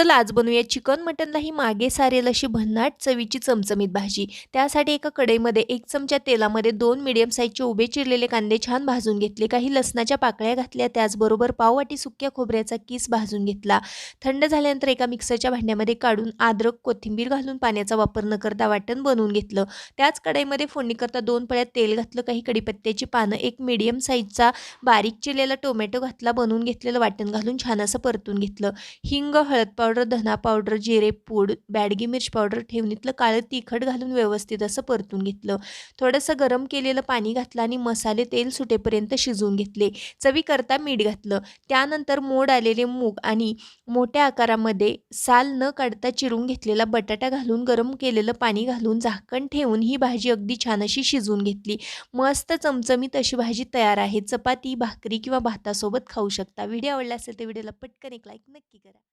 चला आज बनवूया. चिकन मटनलाही मागे सारेल अशी भन्नाट चवीची चमचमीत भाजी. त्यासाठी एका कढईमध्ये एक चमचा तेलामध्ये दोन मिडियम साईजचे उभे चिरलेले कांदे छान भाजून घेतले. काही लसणाच्या पाकळ्या घातल्या. त्याचबरोबर पाववाटी सुक्या खोबऱ्याचा किस भाजून घेतला. थंड झाल्यानंतर एका मिक्सरच्या भांड्यामध्ये काढून अद्रक कोथिंबीर घालून पाण्याचा वापर न करता वाटण बनवून घेतलं. त्याच कढईमध्ये फोडणी करता दोन पळ्यात तेल घातलं. काही कडीपत्त्याची पानं एक मिडियम साईजचा बारीक चिरलेला टोमॅटो घातला. बनवून घेतलेलं वाटण घालून छान असं परतून घेतलं. हिंग हळद पावडर पावडर धना पावडर जिरे पूड बॅडगी मिर्च पावडर ठेवणीतलं काळं तिखट घालून व्यवस्थित असं परतून घेतलं. थोडंसं गरम केलेलं पाणी घातलं आणि मसाले तेल सुटेपर्यंत शिजवून घेतले. चवीकरता मीठ घातलं. त्यानंतर मोड आलेले मूग आणि मोठ्या आकारामध्ये साल न काढता चिरून घेतलेला बटाटा घालून गरम केलेलं पाणी घालून झाकण ठेवून ही भाजी अगदी छान अशी शिजवून घेतली. मस्त चमचमीत अशी भाजी तयार आहे. चपाती भाकरी किंवा भातासोबत खाऊ शकता. व्हिडिओ आवडला असेल तर व्हिडिओला पटकन एक लाईक नक्की करा.